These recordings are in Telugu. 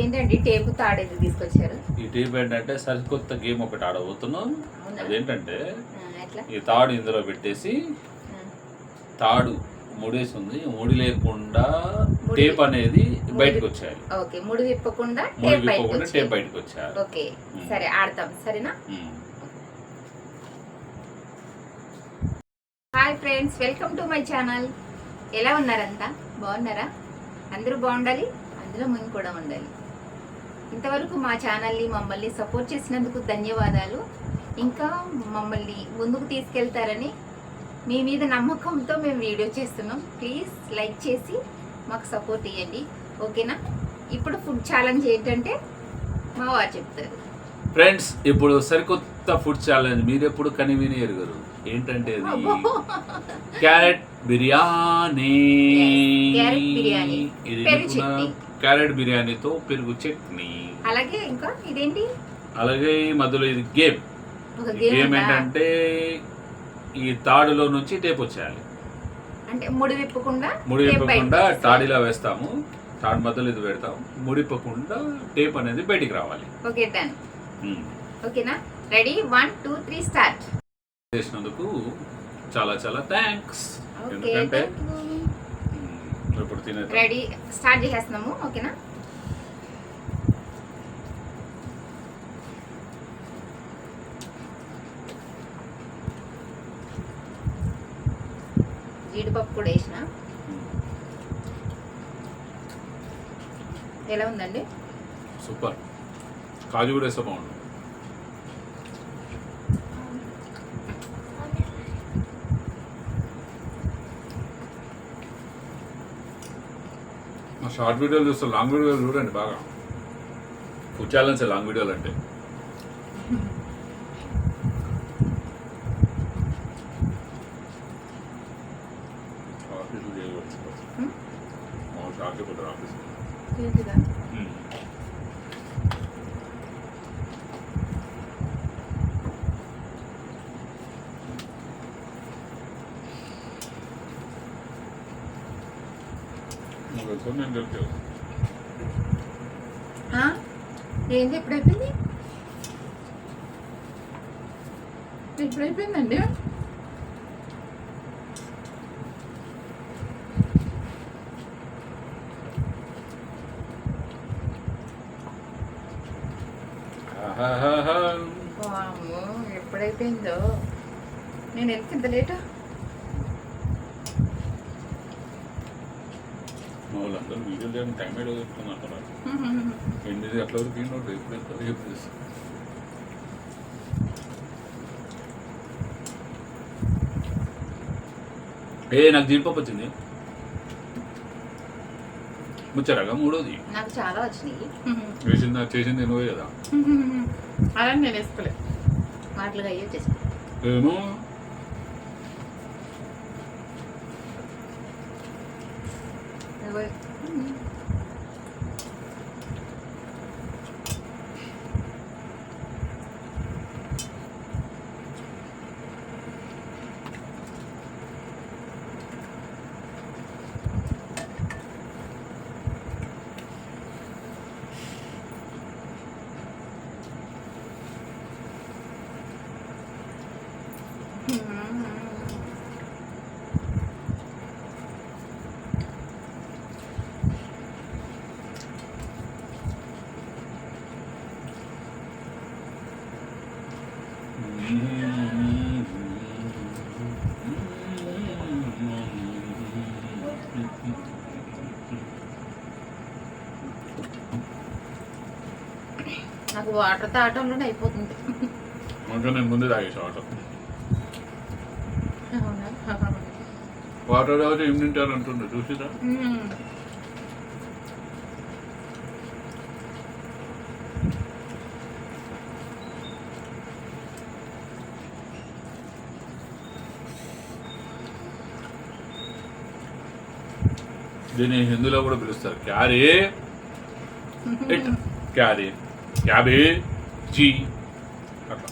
ఏంటండి టేపు తాడేది తీసుకొచ్చారు? ఈ టేప్ ఏంటంటే సరికొత్త గేమ్ ఒకటి ఆడబోతున్నాం? అదేంటంటే ఈ తాడు ఇందులో పెట్టేసి తాడు ముడేసి ఉంది ముడి లేకుండా టేప్ అనేది బయటకు వచ్చాయి ఓకే ముడి విప్పకుండా ముడి టేప్ బయటకు విప్పకుండా. టేప్ బయటకు వచ్చారు ఓకే. సరే ఆడతాం. సరేనా. Hi friends welcome to my channel. ఎలా ఉన్నారంతా? బాగున్నారా? అందరూ బాగుండాలి? అందులో మేము కూడా ఉండాలి. ఇంతవరకు మా ఛానల్ని మమ్మల్ని సపోర్ట్ చేసినందుకు ధన్యవాదాలు. ఇంకా మమ్మల్ని ముందుకు తీసుకెళ్తారని మీ మీద నమ్మకంతో మేము వీడియో చేస్తున్నాం. ప్లీజ్ లైక్ చేసి మాకు సపోర్ట్ ఇవ్వండి ఓకేనా? ఇప్పుడు ఫుడ్ ఛాలెంజ్ ఏంటంటే మా వారు చెప్తారు. ఫ్రెండ్స్ ఇప్పుడు సరికొత్త ఫుడ్ ఛాలెంజ్ మీరు ఎప్పుడు కని విని ఎరుగరు ఏంటంటే అది? క్యారెట్ బిర్యానీ. బిర్యానీ. ఇది. క్యారెట్ బిర్యానీతో పెరుగు చట్నీ. అలాగే ఇంకా ఇదేంటి? అలాగే ఈ మధ్యలో ఇది గేమ్. గేమ్? ఏంటంటే ఈ తాడులో నుంచి టేప్ వచ్చేయాలి. అంటే ముడి విప్పకుండా ముడి విప్పకుండా. తాడిలా వేస్తాము. తాడు మధ్యలో ఇది పెడతాం ముడిపకుండా టేప్ అనేది బయటికి రావాలి. Okay done um. ఓకేనా? Ready one two three start చేసినందుకు చాలా చాలా థ్యాంక్స్ ఎందుకంటే రెడీ స్టార్ట్ చేసేస్తున్నాము ఓకేనా? జీడిపప్పు కూడా వేసిన. ఎలా ఉందండి? సూపర్. కాజు కూడా వేస్తే బాగుండు మా షార్ట్ వీడియోలు చూస్తే లాంగ్ వీడియోలు చూడండి బాగా. ఫుడ్ ఛాలెంజ్ లాంగ్ వీడియోలు అంటే ఆఫీసులు చేయవచ్చు హ్మ్? మా షార్ట్ పోతారు ఆఫీస్ ఏంటిదా నేను చెప్తాను ఆ? ఏంటి ఎప్పుడు అయిపోయింది ఎప్పుడు అయిపోయిందండి ఆహాహాహా. వామ్మో, ఎప్పుడైపోయిందో? నేను ఎంత ఇంత లేటు? మా వాళ్ళందరూ వీడియో చేయడం టైం ఏడో చెప్తున్నారు ఎనిమిది గంటల వరకు ఏం నోట్ ఎప్పుడు చేస్తారు? ఏ నాకు జీడిపప్పు వచ్చింది. ముచ్చరాగా మూడోది. నాకు చాలా వచ్చినాయి. వేసింది నాకు చేసింది నువ్వే కదా. అలా నేను వేసుకోలేదు. వాటిలో అయ్యే వచ్చేసి ఏమో. నాకు వాటర్ తాగటంలోనే అయిపోతుంది. ఇంకా నేను ముందే తాగేసా వాటర్. వాటర్ తాగితే ఏం తింటారు అంటుండే చూసిరా. దీన్ని హిందీలో కూడా పిలుస్తారు. క్యారీ. It carry. యాభేజీ అట్లా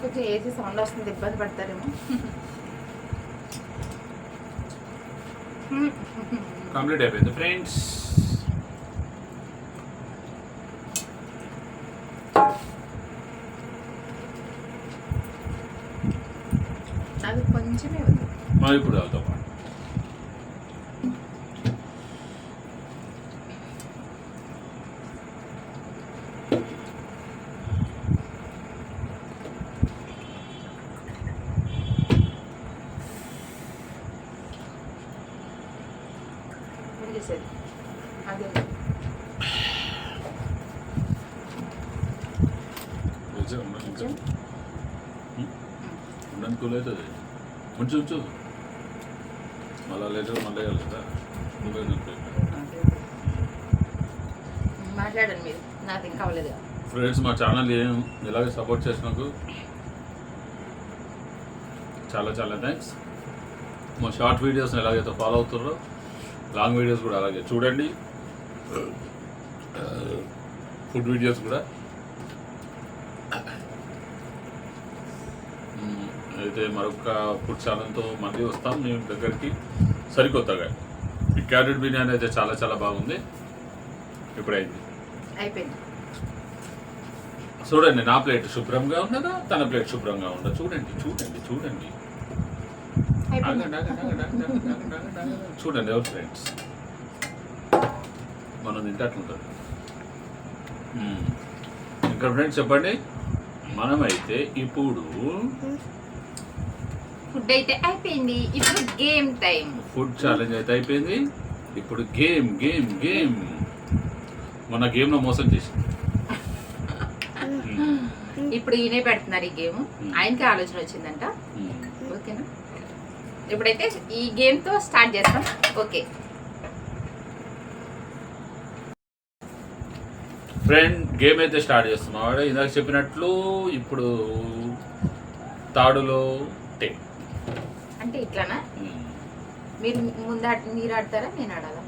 కొంచెం ఏసీ సౌండ్ వస్తుంది ఇబ్బంది పడతారేమో కంప్లీట్ అయిపోయింది ఫ్రెండ్స్ అది కొంచెమే ఉంది మరి ఇప్పుడు వెళ్తాం ఉడికేసేది అదే కొంచెం ఉండడానికి కూల్ అవుతుంది ఉంచు ఉంచు. మళ్ళా లేదు మళ్ళీ వేయాలి కదా. నువ్వే నొప్పి. మాట్లాడండి మీరు. నాకు ఇంకా అవ్వలేదు. ఫ్రెండ్స్ మా ఛానల్ ఏం ఇలాగే సపోర్ట్ చేసినందుకు చాలా చాలా థ్యాంక్స్. మా షార్ట్ వీడియోస్ని ఎలాగైతే ఫాలో అవుతున్నారో లాంగ్ వీడియోస్ కూడా అలాగే చూడండి. ఫుడ్ వీడియోస్ కూడా మ్మ్. అయితే మరొక ఫుడ్ ఛానల్తో మళ్ళీ వస్తాం. మేము దగ్గరికి సరికొత్తగా. ఈ క్యారెట్ బిర్యానీ అయితే చాలా చాలా బాగుంది. ఇప్పుడైంది. అయిపోయింది. చూడండి నా ప్లేట్ శుభ్రంగా ఉన్నదా? తన ప్లేట్ శుభ్రంగా ఉందా? చూడండి చూడండి చూడండి. చూడండి ఎవరు ఫ్రెండ్స్ మనం తింటే అట్లుంటుంది. మ్మ్. ఇంకా ఫ్రెండ్స్ చెప్పండి? మనమైతే ఇప్పుడు ఫుడ్ అయితే అయిపోయింది. ఇప్పుడు గేమ్ టైం. ఫుడ్ ఛాలెంజ్ అయితే అయిపోయింది. ఇప్పుడు గేమ్ గేమ్ గేమ్. మన గేమ్లో మోసం చేసి. ఇప్పుడు ఈయనే పెడుతున్నారు ఈ గేమ్. ఆయనకి ఆలోచన వచ్చిందంట. ఓకేనా? ఇప్పుడైతే ఈ గేమ్తో స్టార్ట్ చేస్తాం. ఓకే. ఫ్రెండ్ గేమ్ అయితే స్టార్ట్ చేస్తున్నాం. ఇందాక చెప్పినట్లు ఇప్పుడు తాడులో అంటే ఇట్లానా? మీరు ముందు ఆడ- మీరు ఆడతారా? నేను ఆడాలా?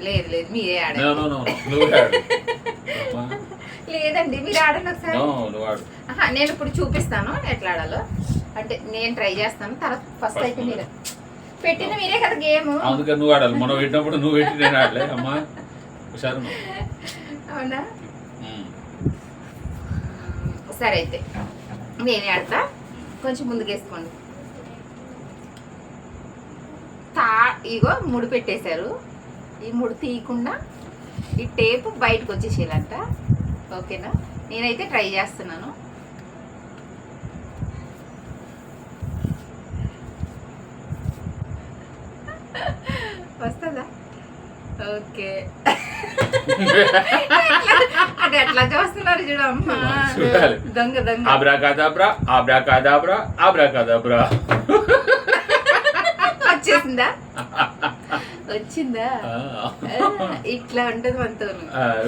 లేదు లేదు మీరే ఆడాలి. లేదండి మీరు ఆడండి ఒకసారి. నేను ఇప్పుడు చూపిస్తాను ఎట్లా ఆడాలో. అంటే నేను ట్రై చేస్తాను తర్వాత ఫస్ట్ అయితే. మీరు. పెట్టిన మీరే కదా గేమ్. అందుకని నువ్వు ఆడాలి. మనం పెట్టినప్పుడు నువ్వు పెట్టి నేను ఆడలే. అమ్మా హుషారు అవునా. సరే అయితే. నేనే ఆడతా. కొంచెం ముందుకేసుకోండి తా ఇగో ముడి పెట్టేశారు. ఈ ముడి తీయకుండా ఈ టేపు బయటకు వచ్చేసేయాలంట. ఓకేనా? నేనైతే ట్రై చేస్తున్నాను. వస్తుందా? ఓకే. అంటే ఎట్లా చూస్తున్నారు చూడమ్మా. దొంగ దొంగ. ఆబ్రాకాదాబ్రా ఆబ్రాకాదాబ్రా ఆబ్రాకాదాబ్రా వచ్చేసిందా? వచ్చిందా? ఇట్లా ఉంటది మనతో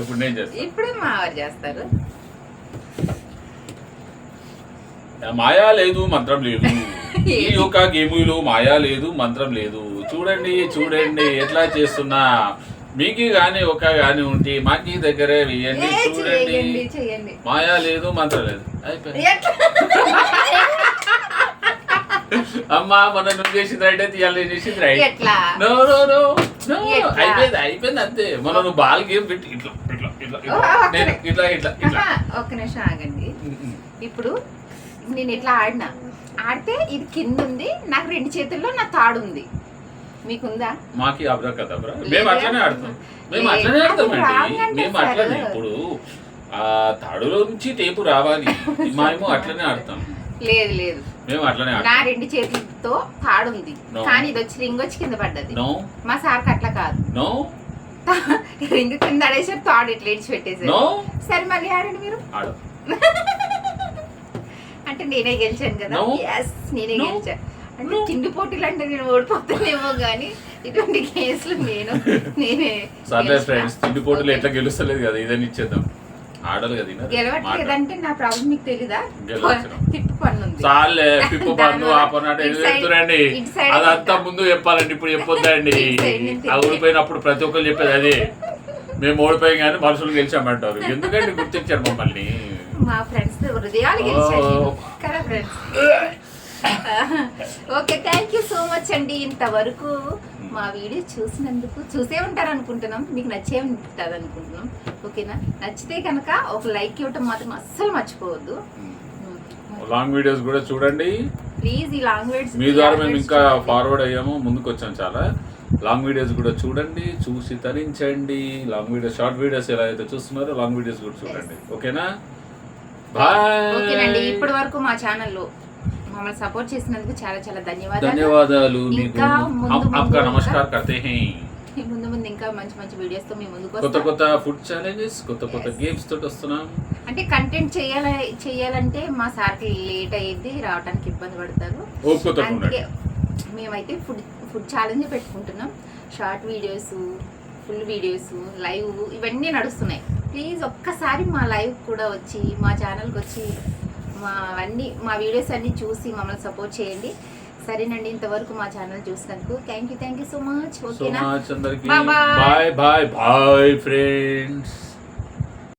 ఇప్పుడు నేను చేస్తాను ఇప్పుడే చేస్తారు. మాయా లేదు మంత్రం లేదు. ఈ యొక్క గేములో మాయా లేదు మంత్రం లేదు. చూడండి చూడండి ఎట్లా చేస్తున్నా. మీకు గాని ఒక గాని ఉంటే మాకి దగ్గరే వేయండి చూడండి. మాయా లేదు మంత్రం లేదు. అయిపోయింది? అమ్మా మన నువ్వు చేసింది రైట్ అయితే ఇవాళ నేను చేసింది right no no no no? అయిపోయింది అయిపోయింది అంతే. మనం నువ్వు బాల్ గేమ్ పెట్టి ఇట్లా ఇట్లా ఇట్లా ఇట్లా. నేను ఇట్లా ఇట్లా ఇట్లా. ఆహా, ఒక్క నిమిషం ఆగండి. ఇప్పుడు నేను ఇట్లా ఆడినా? ఆడితే ఇది కింద ఉంది నాకు రెండు చేతుల్లో నా తాడు ఉంది. మీకుందా? మాకి అబ్రా కదా. మేము అట్లనే ఆడతాం. మేము. అట్లనే అంటే మేము అట్లనే. ఇప్పుడు ఆ తాడులో నుంచి టేపు రావాలి. మేము అట్లనే ఆడతాం. లేదు లేదు. నా రెండు చేతులతో తాడు ఉంది. కానీ ఇది వచ్చి రింగ్ వచ్చి కింద పడ్డది మా సార్కి అట్లా కాదు రింగ్ కింద ఆడేసారు తాడు ఇట్లా ఇడిచి పెట్టేసారు సరే మళ్ళీ ఆడండి మీరు అంటే నేనే గెలిచాను కదా. ఎస్ నేనే No. గెలిచా అంటే. కింది పోటీలు అంటే నేను ఓడిపోతానేమో కానీ ఇటువంటి కేసులు నేను నేనే సర్లే గెలిచిన. ఫ్రెండ్స్ తిండి పోటీలు. ఎట్లా గెలుస్తలేదు కదా ఇదని ఇచ్చేద్దాం కదా. గెలవట్లేదంటే నా ప్రాబ్లం మీకు తెలీదా? గెలవచ్చును. తిప్పు పన్ను చాలే పిప్పు ఆ అంటే అదంతా. ముందు చెప్పాలండి ఇప్పుడు చెప్పొద్దండి. ఆ. ఊడిపోయినప్పుడు ప్రతి ఒక్కరు చెప్పేది అదే. మేము ఓడిపోయాం కానీ మనుషులు గెలిచామంటారు. ఎందుకంటే గుర్తించారు మమ్మల్ని? మా ఫ్రెండ్స్ హృదయాలు గెలిచారు ఓ. కదా friends okay thank you so much అండి. ఇంతవరకు మా వీడియో చూసినందుకు చూసే ఉంటారు అనుకుంటున్నాం మీకు నచ్చే ఉంటుంది అనుకుంటున్నాం ఓకేనా? నచ్చితే కనుక ఒక లైక్ ఇవ్వటం మాత్రం అస్సలు మర్చిపోవద్దు. లాంగ్ వీడియోస్ కూడా చూడండి. ప్లీజ్ ఈ లాంగ్వేజ్ మీ ద్వారా మేము ఇంకా ఫార్వర్డ్ అయ్యాము. ముందుకు వచ్చాం చాలా. లాంగ్ వీడియోస్ కూడా చూడండి. చూసి తరించండి. లాంగ్ వీడియోస్ షార్ట్ వీడియోస్ ఎలా అయితే చూస్తున్నారో లాంగ్ వీడియోస్ కూడా చూడండి. ఓకేనా? ఓకేనండి. బాయ్ ఇప్పటి వరకు మా ఛానల్లో మమ్మల్ని సపోర్ట్ చేసినందుకు చాలా చాలా ధన్యవాదాలు. ఇంకా ముందు ముందు ముందు ఇంకా మంచి మంచి వీడియోస్తో మీ ముందుకు కొత్త కొత్త ఫుడ్ ఛాలెంజెస్ కొత్త కొత్త గేమ్స్ తోటి వస్తున్నాం. అంటే కంటెంట్ చేయాల చేయాలంటే మా సార్కి లేట్ అయ్యింది రావడానికి ఇబ్బంది పడతారు. అందుకే మేమైతే ఫుడ్ ఫుడ్ ఛాలెంజ్ పెట్టుకుంటున్నాం. Short videos full videos live ఇవన్నీ నడుస్తున్నాయి. ప్లీజ్ ఒక్కసారి మా లైవ్ కూడా వచ్చి మా ఛానల్కి వచ్చి మా అన్ని మా వీడియోస్ అన్ని చూసి మమ్మల్ని సపోర్ట్ చేయండి. సరేనండి ఇంతవరకు మా ఛానల్ చూసినందుకు thank you thank you so much ఓకేనా. Bye bye bye friends